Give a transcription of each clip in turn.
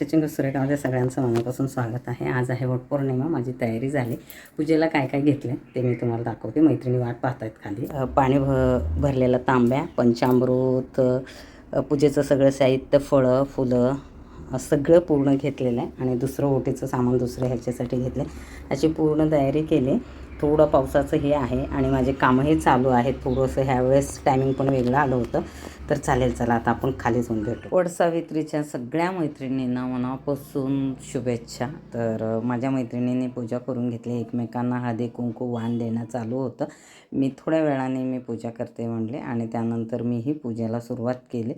सुरुवात करते स्टिचिंग सगळ्यांचं मनापासून स्वागत आहे. आज आहे वटपौर्णिमा माझी तयारी झाली. पूजेला काय काय घेतलं ते मी तुम्हाला दाखवते. मैत्रिणी वाट पाहतायत खाली. पाणी भ भरलेलं तांब्या पंचामृत पूजेचं सगळं साहित्य फळं फुलं सगळं पूर्ण घेतलेलं आहे. आणि दुसरं ओटीचं सामान दुसरं ह्याच्यासाठी घेतलं अशी पूर्ण तयारी केली. थोडं पावसाचं हे आहे आणि माझे कामही चालू आहेत. थोडंसं ह्यावेळेस टायमिंग पण वेगळं आलं होतं. तर चालेल चला आता आपण खाली जाऊन भेटू. वडसावित्रीच्या सगळ्या मैत्रिणींना मनापासून शुभेच्छा. तर माझ्या मैत्रिणींनी पूजा करून घेतली. एकमेकांना हळदी कुंकू वाण देणं चालू होतं. मी थोड्या वेळाने मी पूजा करते म्हणले आणि त्यानंतर मीही पूजेला सुरुवात केली.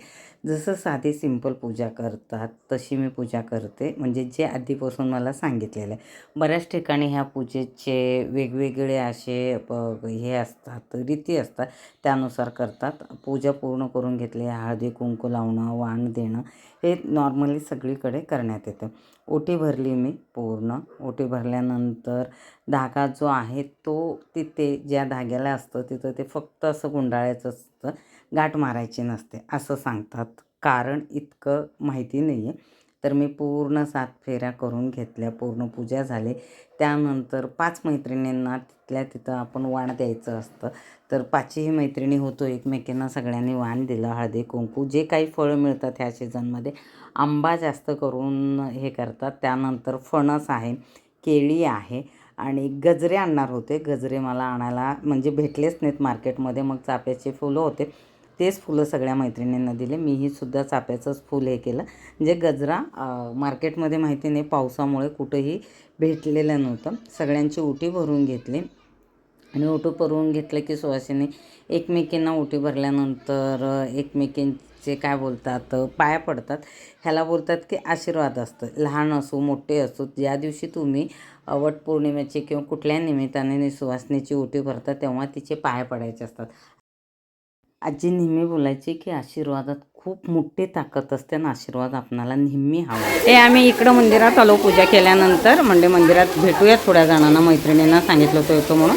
जसं साधी सिंपल पूजा करतात तशी मी पूजा करते. म्हणजे जे आधीपासून मला सांगितलेलं आहे. बऱ्याच ठिकाणी ह्या पूजेचे वेगवेगळे असे प हे असतात रीती असतात. त्यानुसार करतात. पूजा पूर्ण करून घेतली हळदी कुंकू लावणं वाण देणं हे नॉर्मली सगळीकडे करण्यात येतं. ओटी भरली मी पूर्ण. ओटी भरल्यानंतर धागा जो आहे तो तिथे ज्या धाग्याला असतो तिथं ते फक्त असं गुंडाळायचं असतं. गाठ मारायची नसते असं सांगतात. कारण इतकं माहिती नाही आहे तर मी पूर्ण सात फेऱ्या करून घेतल्या पूर्ण पूजा झाली. त्यानंतर पाच मैत्रिणींना तिथल्या तिथं आपण वाण द्यायचं असतं. तर पाचही मैत्रिणी होतो एकमेकींना सगळ्यांनी वाण दिलं हळदी कुंकू जे काही फळं मिळतात ह्या सीझनमध्ये आंबा जास्त करून हे करतात. त्यानंतर फणस आहे केळी आहे आणि गजरे आणणार होते. गजरे मला आणायला म्हणजे भेटलेच नाहीत मार्केटमध्ये. मग चाफ्याचे फुलं होते. तेच फुलं सगळ्या मैत्रिणींना दिले. मीही सुद्धा चाफ्याचंच फुल हे केलं. म्हणजे गजरा मार्केटमध्ये माहिती नाही पावसामुळे कुठंही भेटलेलं नव्हतं. सगळ्यांची उटी भरून घेतली. आणि ओटी भरून घेतलं की सुवासिनी एकमेकींना ओटी भरल्यानंतर एकमेकींचे काय बोलतात पाया पडतात. ह्याला बोलतात की आशीर्वाद असतं. लहान असो मोठे असो ज्या दिवशी तुम्ही वटपौर्णिमेची किंवा कुठल्या निमित्ताने सुवासनीची ओटी भरता तेव्हा तिचे पाया पडायचे असतात. आजी नेहमी बोलायची की आशीर्वादात खूप मोठी ताकद असते आणि आशीर्वाद आपणाला नेहमी हवा हे आम्ही इकडं मंदिरात आलो पूजा केल्यानंतर. म्हणजे मंदिरात भेटूया थोड्या जणांना. मैत्रिणींना सांगितलं होतं येतो म्हणून.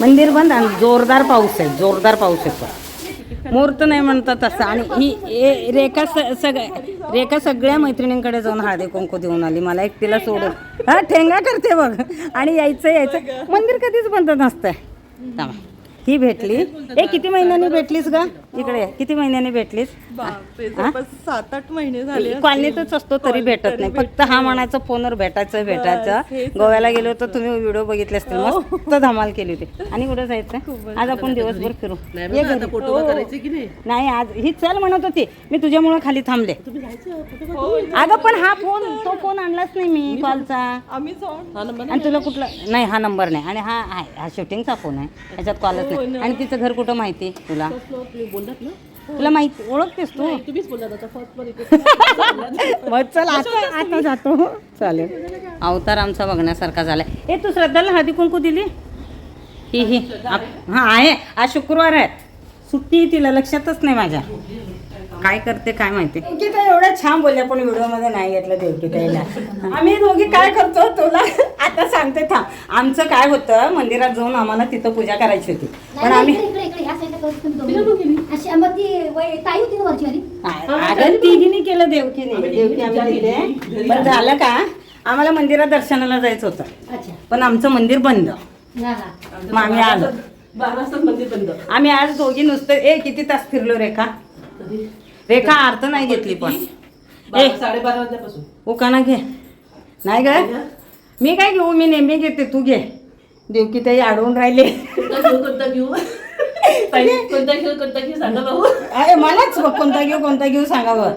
मंदिर बंद आणि जोरदार पाऊस आहे. जोरदार पाऊस येतो. मुहूर्त नाही म्हणतात असं. आणि ही रेखा स सगळ्या रेखा सगळ्या मैत्रिणींकडे जाऊन हळदी कुंकू देऊन आली. मला एकटीला सोडून. हा ठेंगा करते बघ. आणि यायचं यायचं. मंदिर कधीच बंद नसतंय. ही भेटली. ए किती महिन्यांनी भेटलीस ग? इकडे ये. किती महिन्यांनी भेटलीस? सात आठ महिने झाले कॉलनीतच असतो तरी भेटत नाही. फक्त हा म्हणायचं फोनवर भेटायचं भेटायचं. गोव्याला गेलो तर तुम्ही व्हिडिओ बघितले असतील. मस्त धमाल केली होती. आणि कुठं जायचं? आज आपण दिवसभर फिरू. हो. नाही आज ही चल म्हणत होती. मी तुझ्यामुळे खाली थांबले. अगं पण हा फोन तो फोन आणलाच नाही मी कॉलचा. आणि तुला कुठला? नाही हा नंबर नाही. आणि हा आहे हा शूटिंगचा फोन आहे. ह्याच्यात कॉलच नाही आणि तिचं घर कुठं माहिती तुला? तुला माहिती ओळखतेस तू. मग चल आता आता जातो. चालेल. अवतार आमचा बघण्यासारखा झालाय. ए तू श्रद्धाला हळदी कुंकू दिली? ही ही. आप- हा आहे. आज शुक्रवार आहे. सुट्टी आहे तिला लक्षातच नाही माझ्या. काय करते काय माहिती? की काय एवढ्या छान बोलल्या पण व्हिडिओमध्ये नाही घेतलं देवकी ताईला आम्ही दोघी काय करतो तुला आता सांगते थांब. आमचं काय होतं मंदिरात जाऊन आम्हाला तिथं पूजा करायची होती. पण आम्ही इकडे इकडे ह्या साईडला करू तुम्ही दोघी. अशी मग ती वय- ताई होती ना वरची वाली? अगं तिघीने केलं देवकीने. देवकी आम्ही तिथे. पण झालं का आम्हाला मंदिरात दर्शनाला जायचं होतं. अच्छा. पण आमचं मंदिर बंद. मग आम्ही आलो. बारा वाजता मंदिर बंद. आम्ही आज दोघी नुसतं ए किती तास फिरलो रेखा रेखा अर्थ नाही घेतली पण. ए साडेबारा वाजल्यापासून. उकाना घे. नाही ग? मी काय घेऊ? मी नेहमी घेते. तू घे. देवकी ताई अडवून राहिले. कोणता घेऊ कोणता घेऊ? ताई, कोणता घेऊ कोणता घेऊ सांगा भाऊ. अरे मलाच बघ कोणता घेऊ कोणता घेऊ सांगावं.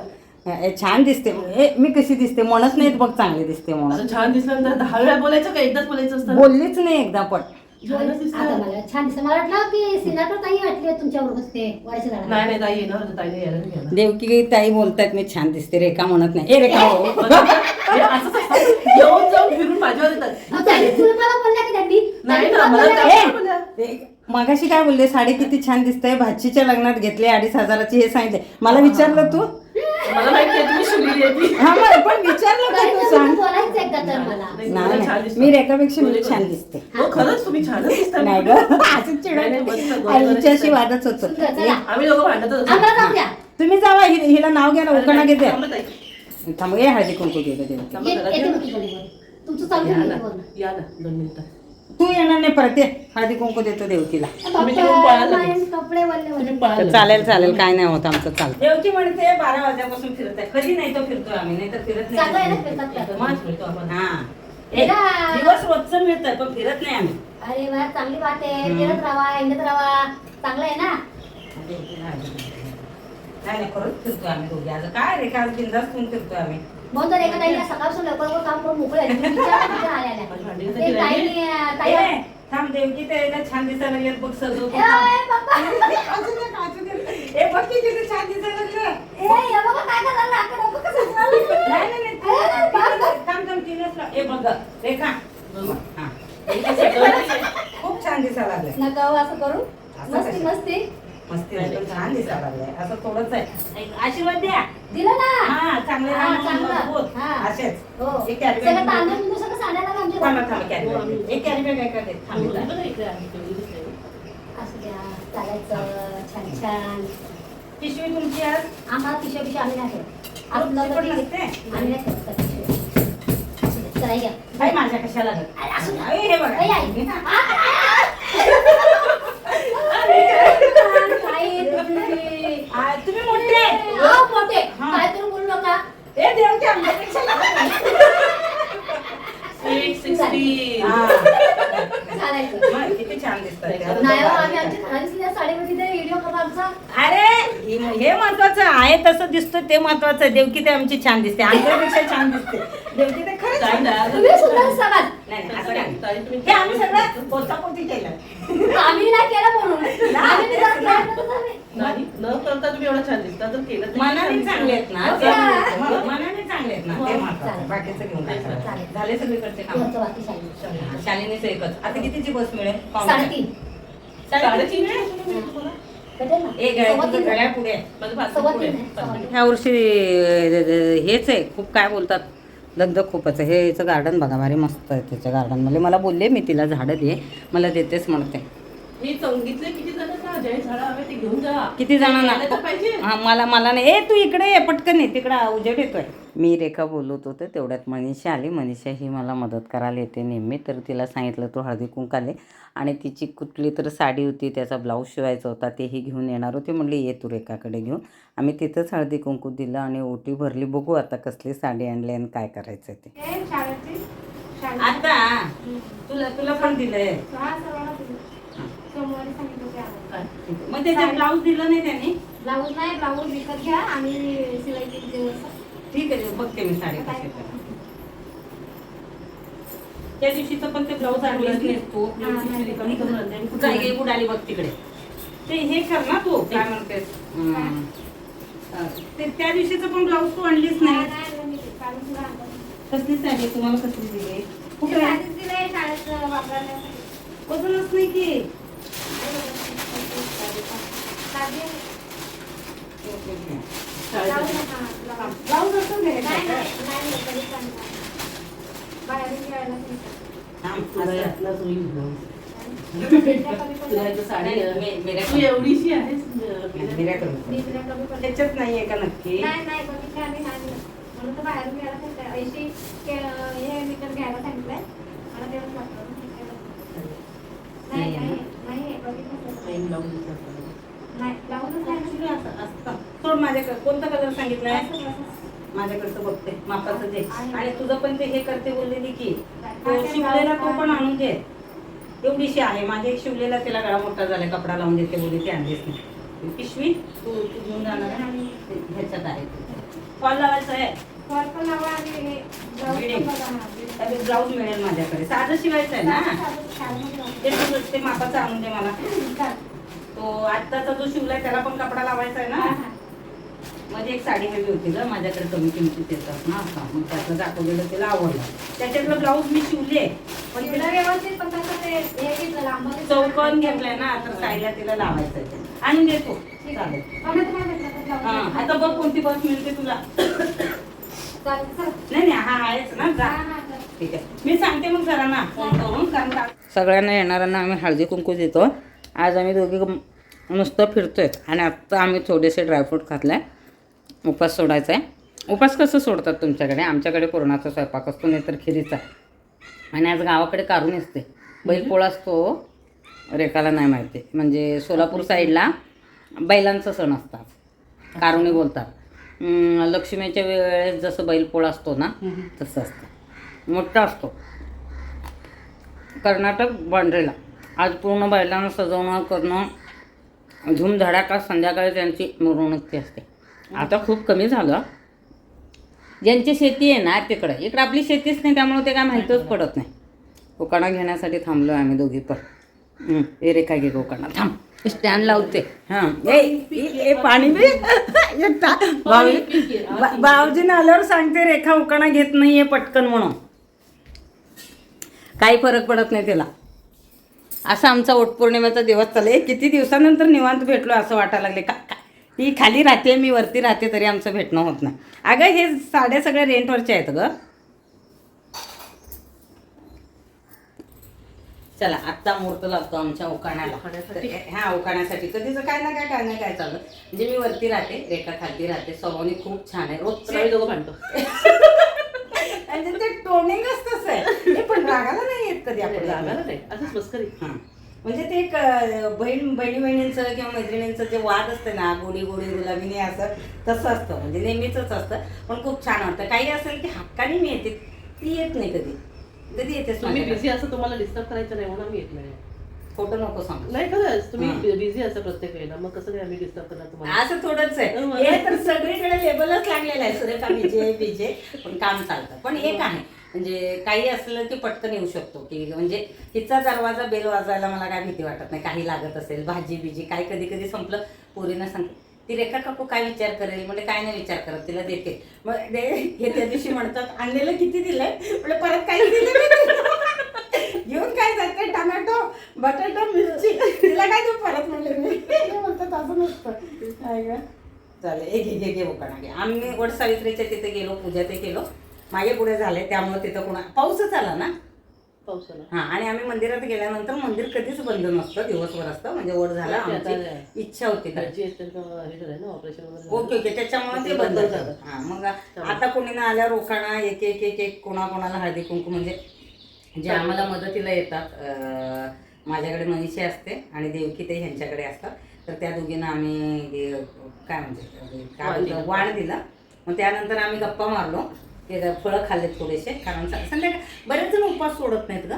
ए, छान दिसते. ए मी कशी दिसते? म्हणत नाहीत बघ चांगली दिसते म्हणून. असं छान दिसलं तर दहा वेळा बोलायचं का? एकदाच बोलायचं असतं बोललीच नाही एकदा पण. आता मला छान दिसतं मला वाटलं की सिनाटर ताई वाटली तुमच्या बरोबर ते वाढीच्या झाडाला नाही नाही ताई येणार होतं ताईने यायला नाही येणार. देवकी ताई बोलतात मी छान दिसते रेखा म्हणत नाही ए रेखा हो. हे असंच असतं. येऊन जाऊन फिरून माझ्यावर येतात अहो, ताई, तुला मला बोलल्या की त्यांनी नाही त्यांनी ना, तुला मला बोलल्या त्या- का? बोलल्या. ए, मगाशी काय बोलले साडी किती छान दिसते भाचीच्या लग्नात घेतले अडीच हजाराची हे सांगितले मला विचारलं तू मला माहिती आहे तुम्ही शिवली आहे ती. हा मला पण विचारलं का ताई, तू तुम्ही सांग बोलायचं एकदा तर मला नाही, नाही, मला छान नाही दिसतं. मी रेखापेक्षा मी छान दिसते हो खरंच तुम्ही छानच दिसता नाही ग असंच नाही, नाही, मस्त, चिडवते. गोड आणि गोड हिच्याशी दिसते. वादच होतो सुंदर, चला. आम्ही दोघं भांडतच असतो. आम्हाला जाऊ द्या तुम्ही जावा हि- हिला नाव घ्या ना उकणा घेते थांबा ताई. थांब ये हळदी कुंकू गं ये- येते. मग तिकडे वर. तुमचं चालू या ना. या ना दोन मिनिटं तू येणार नाही परत ये. हळदी कुंकू देतो देवकीला. तुम्ही तिकडून कपडे वल्ले वल्ले. तर. चालेल चालेल. काय नाही होत आमचं चालतं देवकी म्हणते बारा वाजल्यापासून फिरत आहे कधी नाही तो फिरतोय आम्ही नाही तर फिरत चांगलं आहे ना नाही फिरतात आपण. हा. फिरा. दिवस रोजचं मिळतंय पण फिरत नाही आम्ही. अरे वा चांगली बात आहे. फिरत राहा हिंडत राहा. चांगलं आहे ना? नाही नाही खरंच फिरतोय आम्ही दोघे. आज काय रे काल बिंदास फिरतोय आम्ही. म्हणून तर एका ताईला सकाळपासून लवकर लवकर काम करून मोकळे ताई ए, थांब देवकी ते एकदा छान दिसायला लागले. बघ सजव ए, बघ की किती छान दिसायला लागलं. ए, हे बघा काय करायला लागलं. हे. थांब थांब तीनच. ए बघ रेखा हा. हे? खूप छान दिसायला लागलंय नका हो असं करू. मस्ती? मस्ती. मस्ती छान दिसायला लागलंय असं थोडंच आहे आशीर्वाद द्या दिलं ना हा चांगले हा, राहा, चांगलं. मजबूत. हा. असेच हो एक कॅरी सगळं बॅग तांदूळ बिंदूळ सगळं सांगायला लागलं आमच्या थांबा घरी. थांबा कॅरी बॅग एक कॅरी बॅग आहे का ते थांब मुलगी इथं. बघा इकडे आहे, तेवढी दिसते. असू द्या चालायचं छान छान पिशवी तुमची आज आम्हाला पिशव्या पिशव्या आम्ही नाही ठेवत आज तुमची पण नव्हतं नसते? आम्ही नाही ठेवत त्या पिशव्या. असू दे, चला या आई माझ्या कशाला? अरे, असू हे बघा आई, आई. काय तुम्ही? आ, तुम्ही मोठे आहे. हो, मोठे हा. काय बोलू नका ए आमच्यापेक्षा लहान. Sixteen. हा. चालायचं मग किती छान दिसतात ते. नाही हो, आम्ही आमच्या घरातल्या साडीमध्ये ते व्हिडिओ करतो आमचा अरे हे हे महत्वाचं आहे तसं दिसतं ते महत्वाचं आहे देवकी ते आमची छान दिसते आमच्यापेक्षा छान दिसते देवकी ते खरंच छान दिसते. तुम्ही सुद्धा हे आम्ही सगळं पोचापोची केलं. आम्ही नाही केलं म्हणून. आम्ही निदान प्रयत्न तर आम्ही. नाही न करता तुम्ही एवढं छान दिसता तर केलं तरी मनाने छान चांगले आहेत ना? ते? मनाने- चांगले आहेत ना? ते महत्वाचं चालेल. बाकीचं घेऊन काय करायचं? चालेल. झाले सगळीकडचे काम. बाकी. शालिनीचं एकच. आता कितीची बस मिळेल? साडेतीन. साडेतीन? मिळेल? मिळेल तुम्हाला? भेटेल ना? ए गळ्या सव्वा तीन. गळ्या पुढे माझं पाच सव्वा पुढे. तीन आहे, सव्वा तीन. ह्या वर्षी हेच आहे. खूप काय बोलतात. दगदग खूपच आहे. हे याचं गार्डन बघा भारी मस्त आहे त्याच्या गार्डनमध्ये म्हणजे मला बोलले मी तिला झाडं दे मला देतेच म्हणते. मी सांगितले किती जण का जय झाडं हवे ते घेऊन जा. किती जणांना? पाहिजे. हा मला मला नाही. ए तू इकडे ये पटकन ये. तिकडं उजेड येतोय. मी रेखा बोलत होते तेवढ्यात मनीषा आली. मनीषा ही मला मदत करायला येते नेहमी. तर तिला सांगितलं तू हळदी कुंकाले आणि तिची कुठली तर साडी होती त्याचा ब्लाऊज शिवायचा होता तेही घेऊन येणार होते. म्हणले ये तू रेखाकडे घेऊन. आम्ही तिथंच हळदी कुंकू दिलं आणि ओटी भरली. बघू आता कसली साडी आणली आणि काय करायचं ते. आता तुला तुला पण दिलंय. काय? मग त्याच्यात ब्लाऊज दिलं नाही त्यांनी? ब्लाऊज नाही ब्लाऊज विकत घ्या आणि शिलाई केली ठीक आहे बघते मी साडी कशी आहे. त्या दिवशीचं पण ते ब्लाऊज आणलीच नसतो नाही. कमी करून आणते. आणि कुठे कुठे गे उडाली बघ तिकडे. ते हे कर ना तू. काय म्हणतेस हम्म. ते त्या दिवशीचं पण ब्लाऊज तू आणलीच नाही. कसली साडी आहे? तुम्हाला कसली दिली? कुठे वजनच नाही की. ब्लाऊज असं घ्यायचं थांब, तुला असं. यातलाच होईल blouse. तुला याचं साडी नाही, आहे. मी- मेऱ्या तू करू. एवढीशी आहेस नाही, मेऱ्या करू. नाही असं-. सोड माझ्याकडे. कोणता कलर सांगितलाय माझ्याकडचं बघते. मापाचं दे आणि तुझं पण ते हे करते बोललेली की. तो शिवलेला तो पण आणून दे. एवढीशी आहे. माझे एक शिवलेला तिला गळा मोठा झाला. कपडा लावून देते बोलली ती आणलीच नाही. पिशवी तू तू घेऊन जाणार आहे? ह्याच्यात आहे फॉल लावायचं आहे. ब्लाऊज मिळेल माझ्याकडे. साधं शिवायचं आहे ना? ते ते मापाचं आणून दे मला. तो आत्ताचा जो शिवलाय त्याला पण कपडा लावायचा आहे ना? मध्ये एक साडी हवी होती ग माझ्याकडे कमी किमतीत येतात ना. आता मग त्यातलं दाखवलेलं तिला आवडलं त्याच्यातलं ब्लाऊज मी शिवले पण तिला चौकन घेतलाय ना तर साईडला तिला लावायचं आहे ते. आणि देतो. चालेल. हा आता बघ कोणती बस मिळते तुला. नाही नाही हा आहेच ना जा. ठीक आहे. मी सांगते मग जरा ना. फोन करून कारण का? सगळ्यांना येणाऱ्यांना आम्ही हळदी कुंकू देतो. आज आम्ही दोघे नुसतं फिरतोय. आणि आत्ता आम्ही थोडेसे ड्रायफ्रूट खातलाय. उपास सोडायचा आहे. उपास कसं सोडतात तुमच्याकडे? आमच्याकडे पुरणाचा स्वयंपाक असतो नाही तर खिरीचा आणि आज गावाकडे कारून असते. बैलपोळा असतो. रेखाला नाही माहिती. म्हणजे सोलापूर साईडला बैलांचा सण असतात. कारुणी बोलतात. लक्ष्मीच्या वेळेस जसं बैलपोळा असतो ना तसं असतं. मोठा असतो. कर्नाटक बांड्रेला आज पूर्ण बैलांना सजवणं करणं धूमधडाका संध्याकाळी त्यांची मिरवणूक असते. आता खूप कमी झालं. ज्यांची शेती आहे ना तिकडं. इकडं आपली शेतीच नाही त्यामुळे ते काय माहीतच पडत नाही. कोकाणा घेण्यासाठी थांबलो आम्ही दोघी पण. हं, घे कोकाणा थांब स्टँड लावते हां ए पाणी बी भाऊजीनं आल्यावर सांगते रेखा उकाणा घेत नाहीये पटकन म्हणून काही फरक पडत नाही तिला असा आमचा वटपौर्णिमेचा दिवस चालले किती दिवसानंतर निवांत भेटलो असं वाटायला लागले का ती खाली राहते मी वरती राहते तरी आमचं भेटणं होत नाही अगं हे साड्या सगळ्या रेंटवरच्या आहेत ग चला आत्ता मुहूर्त लागतो आमच्या उकाण्याला? तर ह्या उकाण्यासाठी कधीच काय ना काय काय ना काय चाललं? म्हणजे मी वरती राहते रेखा खाली राहते. स्वभावनी खूप छान आहे. तर रोजचं आम्ही दोघं म्हणजे ते टोनिंगच तसं आहे. हे पण रागाला नाही येत कधी आपण. रागाला नाही. असंच मस्करी हां. म्हणजे ते एक बहीण बहिणी बहिणींचं किंवा मैत्रिणींचं जे वाद असतं ना गोडी गोडी गुलाबीने असं तसं असतं. म्हणजे नेहमीच असतं. पण खूप छान वाटतं. काही असेल की हक्काने मी येते. ती येत नाही कधी. कधी येतेच तुम्ही माझ्याकडे. बिझी असं तुम्हाला डिस्टर्ब करायचं नाही म्हणून आम्ही येत नाही खोटं नको सांगू. नाही खरंच हां. तुम्ही बिझी असं प्रत्येक वेळेला मग कसं काय आम्ही डिस्टर्ब करणार तुम्हाला? असं थोडंच आहे. हं. हे तर सगळीकडे लेबलच लागलेलं आहे सुरेखा विजय विजय. पण काम चालतं. पण एक आहे म्हणजे काही असलं की पटकन येऊ शकतो. की म्हणजे हिचा दरवाजा बेल वाजवायला मला काय भीती वाटत नाही. काही लागत असेल भाजी बिजी काय कधी कधी संपलं पोरीनं सांगते ती रेखा काकू काय विचार करेल? म्हणजे काय नाही विचार करत तिला देते. मग दे हे त्या दिवशी म्हणतात आणलेलं किती दिलंय? म्हणजे परत काही दिलं. घेऊन काय जाते? टमॅटो बटाटो मिरची. तिला काय तू परत म्हणले मी? म्हणतात असं नसतं काय गं? चालेल एक घे घे उकाणा घे. आम्ही वट सावित्रीच्या तिथे गेलो पूजा ते केलो मागे पुढे झाले त्यामुळे तिथं कोणा पाऊसच आला ना? हा आणि आम्ही मंदिरात गेल्यानंतर मंदिर कधीच बंद नसतं दिवसभर असतं. म्हणजे वड झाला आमची इच्छा होती. ओके ओके त्याच्यामुळे ते बंद झालं. हा मग आता कोणी ना आल्या रोकाणा एक एक एक एक कोणा कोणाला हळदी कुंकू म्हणजे जे आम्हाला मदतीला येतात माझ्याकडे मनीषी असते आणि देवकी ते ह्यांच्याकडे असतात. तर त्या दोघींना आम्ही काय म्हणजे. वाण दिला. मग त्यानंतर आम्ही गप्पा मारलो. ते फळं खाल्ले थोडेसे कारण संध्याकाळ संध्याकाळी बरेच जण उपवास सोडत नाहीत ग.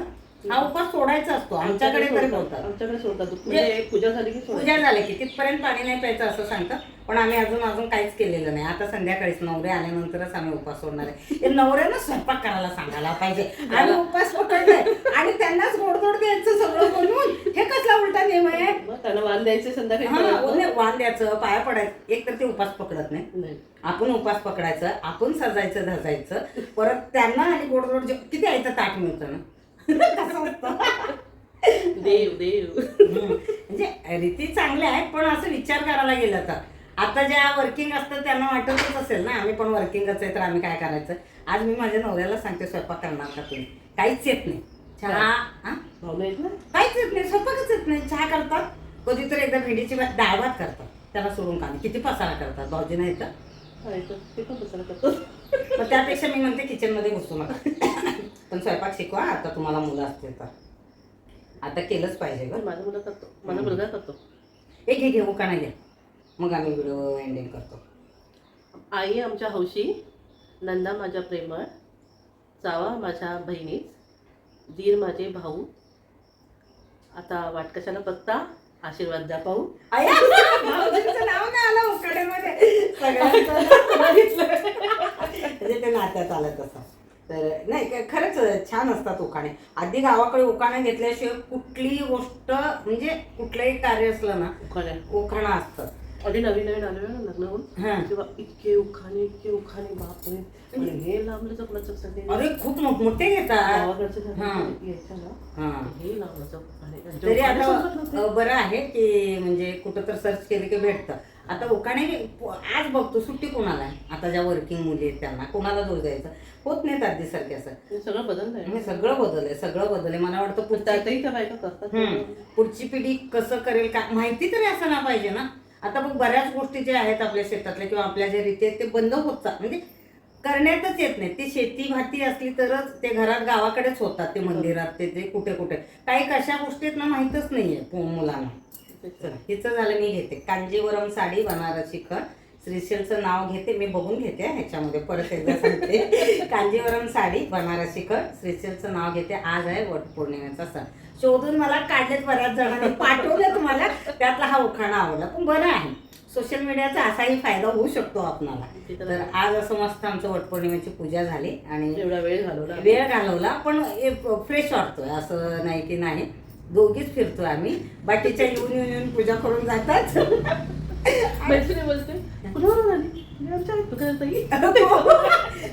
हा उपवास सोडायचा असतो. आमच्याकडे तरी सोडतात. बोलतात आमच्याकडे सोडतात. म्हणजे पूजा झाली की पूजा सोडतात झाली की तिथपर्यंत पाणी नाही प्यायचं असं सांगतात. पण आम्ही अजून अजून काहीच केलेलं नाही. आता संध्याकाळीच नवरे आल्यानंतरच आम्ही उपवास सोडणार आहे. हे नवऱ्यानं स्वयंपाक करायला सांगायला पाहिजे. आम्ही उपवास पकडलाय आणि त्यांनाच गोडधोड द्यायचं सगळं बनवून हे कसला उलटा नियम आहे? मग त्यांना वाण द्यायचे संध्याकाळी हा वाण द्यायचं पाया पडायचं. एक तर ते उपास पकडत नाही. नाही. आपण उपास पकडायचं आपण सजायचं धजायचं. परत त्यांना आणि गोडधोड जे किती आयचं ताट मिळतं ना? कसं असतं देव. देव. म्हणजे रीती चांगल्या आहेत पण असं विचार करायला गेलं तर. आता ज्या वर्किंग असतात त्यांना वाटतच असेल ना आम्ही पण वर्किंगच आहे तर आम्ही काय करायचं? आज मी माझ्या नवऱ्याला सांगते स्वयंपाक करणार का तुम्ही? काहीच येत नाही. चहा हा? येत ना काहीच येत नाही स्वयंपाकच येत नाही. चहा करतात कधीतरी एकदा भेंडीची भात डाळ भात करतात. त्याला सोडून का किती पसारा करतात भाऊजी नाही तर. ते पण मग त्यापेक्षा मी म्हणते किचनमध्ये घुसू नका. पण स्वयंपाक शिकवा आता तुम्हाला मुलं असतील तर. आता केलंच पाहिजे ग. माझा मुलगा करतो. माझा मुलगा करतो. एक घे घेऊ का नाही घ्या मग आम्ही व्हिडिओ एंडिंग करतो. आई आमच्या हौशी नंदा माझ्या प्रेमळ जावा माझ्या बहिणीच दीर माझे भाऊ. आता वाट कशाला बघता? आशीर्वाद द्या पाहू. आया, भाऊजींचं नाव नाही आलं सगळ्यांचं नाव. म्हणजे ते नात्यात आलं तसं. तर नाही खरंच छान असतात उखाणे. आधी गावाकडे उखाणे घेतल्याशिवाय कुठलीही गोष्ट म्हणजे कुठलंही कार्य असलं ना उखाण्या उखाणं असतं. आधी नवीन नवीन आलेलो ना लग्न हा. तेव्हा इतके उखाणे इतके उखाणे बापरे. आणि हे लांबलं चपलाचक सगळे अरे खूप मोठमोठे घेतात. गावाकडचे हा. ना हा. हे लांबलं तरी आता. अ, बरं आहे की म्हणजे कुठं तर सर्च केलं की भेटतं. आता उकाणे आज बघतो सुट्टी कोणाला आहे? आता ज्या वर्किंग मुली आहेत त्यांना. कोणाला दोष द्यायचा होत नाही आधी सारखे असं. सगळं बदललंय सगळं बदललंय सगळं बदललंय. मला वाटतं पुढच्या. पुढची पिढी कसं करेल का माहिती तरी असायला पाहिजे ना. आता बघ बऱ्याच गोष्टी ज्या आहेत आपल्या शेतातल्या किंवा आपल्या ज्या रीती आहेत ते बंद होत म्हणजे करण्यातच येत नाही ती शेती भाती असली तरच ते घरात गावाकडेच होतात ते मंदिरात ते ते कुठे कुठे. काही कशा गोष्टीत ना माहीतच नाहीये मुलांना. चला हिचं झालं मी घेते. कांजीवरम साडी बनारसी खण श्रीशैलचं नाव घेते मी बघून घेते ह्याच्यामध्ये परत एकदा सांगते. कांजीवरम साडी बनारसी खण श्रीशैलचं नाव घेते आज आहे वटपौर्णिमेचा सण. शोधून मला काढलेत बऱ्याच जणांनी पाठवले तुम्हाला त्यातला हा उखाणा आवडला. पण बरं आहे. सोशल मीडियाचा असाही फायदा होऊ शकतो आपणाला. तर आज असं मस्त आमचं वटपौर्णिमेची पूजा झाली आणि एवढा वेळ घालवला. वेळ घालवला पण फ्रेश वाटतोय असं नाही की नाही. दोघीच फिरतोय आम्ही. बाकीच्या येऊन येऊन येऊन पूजा करून जातात. मैत्रिणी बोलते कुणावर आली.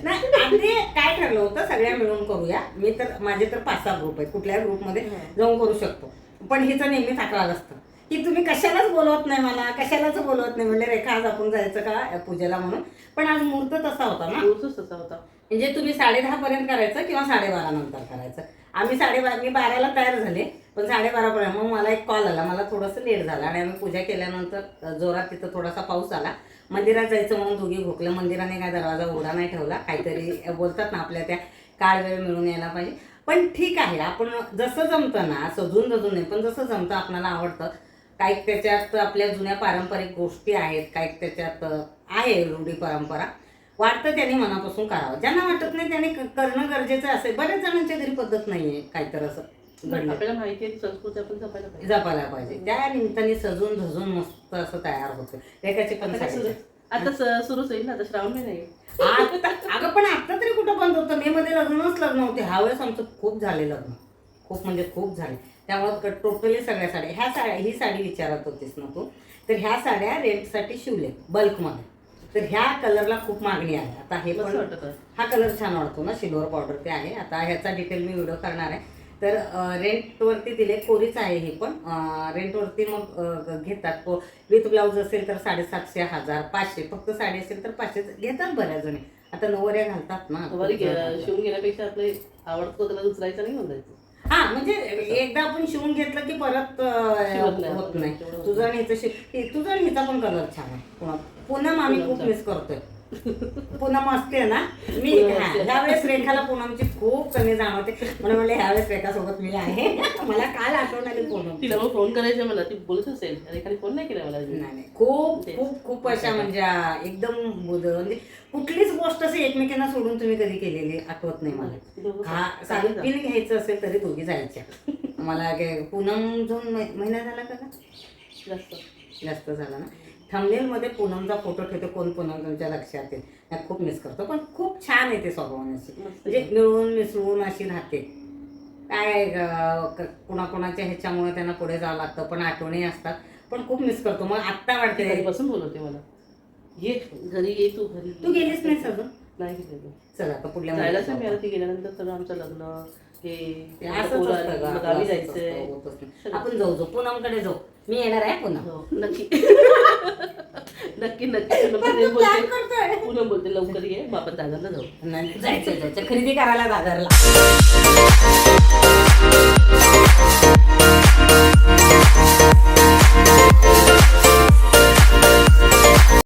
नाही. आधी काय ठरलं होतं सगळ्या मिळून करूया. मी तर माझे तर पाच सहा ग्रुप आहेत. कुठल्याही ग्रुपमध्ये जाऊन करू शकतो. पण हिचं नेहमी तक्रार असतं की तुम्ही कशालाच बोलवत नाही मला कशालाच बोलवत नाही. म्हणजे रेखा आज आपण जायचं का पूजेला म्हणून? पण आज मुहूर्त तसा होता ना. दूरच तसा होता. म्हणजे तुम्ही साडेदहा पर्यंत करायचं किंवा साडेबारा नंतर करायचं. आम्ही साडेबारा मी बाराला तयार झाले पण साडेबारा पर्यंत. मग मला एक कॉल आला. मला थोडंसं लेट झाला आणि आम्ही पूजा केल्यानंतर जोरात तिथं थोडासा पाऊस आला. मंदिरात जायचं म्हणून दोघी भोकलं. मंदिराने काय दरवाजा उघडा नाही ठेवला. काहीतरी बोलतात ना आपल्या त्या काळ वेळ मिळून यायला पाहिजे. पण ठीक आहे. आपण जसं जमतं ना सजून जजून नाही पण जसं जमतं आपल्याला आवडतं. काही त्याच्यात आपल्या जुन्या पारंपरिक गोष्टी आहेत काही त्याच्यात आहे रूढी परंपरा. वाटतं त्यांनी मनापासून करावं. ज्यांना वाटत नाही त्यांनी करणं गरजेचं असेल बऱ्याच जणांच्या घरी पद्धत नाहीये काहीतरी असं. घडलं आपल्याला माहिती आहे संस्कृती आपण जपायला पाहिजे. जपायला पाहिजे. त्या निमित्ताने सजून धजून मस्त असं तयार होतं. रेखाची पण आता सुरूच होईल ना आता श्रावण आता- अगं पण आता तरी कुठं बंद होतं? मे मध्ये लग्नच लग्न होते. ह्यावेळेस आमचं खूप झाले लग्न. खूप म्हणजे खूप झाले. त्यामुळे टोटली सगळ्या साड्या ह्या साड्या ही साडी विचारत होतीस ना तू? तर ह्या साड्या रेंटसाठी शिवले बल्कमध्ये तर ह्या कलरला खूप मागणी आहे. आता हे पण. हा कलर छान वाटतो ना सिल्वर पावडर ते आहे. आता ह्याचा डिटेल मी व्हिडिओ करणार आहे. तर रेंटवरती दिले कोरीच आहे हे पण. रेंटवरती मग घेतात. विथ ब्लाऊज असेल तर साडेसातशे हजार पाचशे. फक्त साडी असेल तर पाचशे घेतात बऱ्याच जणी आता नवऱ्या घालतात ना. शिवून घेण्यापेक्षा आपले आवडतो त्याला दुसरायचं नाही म्हणतायचं हा म्हणजे एकदा आपण शिवून घेतलं की परत. होत नाही. तुझं आणि हिचं शिव हे- तुझं आणि हिचा पण कलर छान आहे. पूनम आम्ही खूप मिस करतोय. पूनम असते ना मी हा. ह्यावेळेस रेखाला पूनमची खूप कमी जाणवते म्हणून म्हणले ह्यावेळेस रेखासोबत मी आहे. मला काल आठवण आली पूनम. तिला मग फोन करायचा मला ती बोलत असेल. अरे खाली फोन नाही केला मला अजून. नाही नाही. खूप. खूप खूप अशा म्हणजे एकदम बुध म्हणजे कुठलीच गोष्ट अशी एकमेकांना सोडून तुम्ही कधी केलेली आठवत नाही मला. दोघं खा चालेल साडी पिन घ्यायचं असेल तरी दोघी जायच्या. मला काय पूनम दोन महिना झाला का ग? जास्त. जास्त झाला ना? थंबनेल मध्ये पूनमचा फोटो ठेवतो कोण पूनम तुमच्या लक्षात येईल. खूप मिस करतो पण खूप छान आहे ते स्वभावाने अशी म्हणजे मिळून मिसळून अशी राहते. काय कुणाकुणाच्या ह्याच्यामुळे त्यांना पुढे जावं लागतं पण आठवणी असतात. पण खूप मिस करतो. मग आत्ता वाटते घरीपासून बोलवते मला? ये घरी ये तू घरी तू गेलीस नाही सगळं नाही गेली चल आता पुढल्या जायलाच मिळालं ती गेल्यानंतर सगळं आमचं लग्न हे गावी नाही. आपण जाऊ जाऊ. पूनमकडे जाऊ. मी येणार आहे पुन्हा. हो, नक्की. नक्की नक्की. पूनम पण बोलते. पूनम बोलते लवकर ये. मग आपण दादाला जाऊ. नाही, जायचं. जायचं. खरेदी करायला दादरला.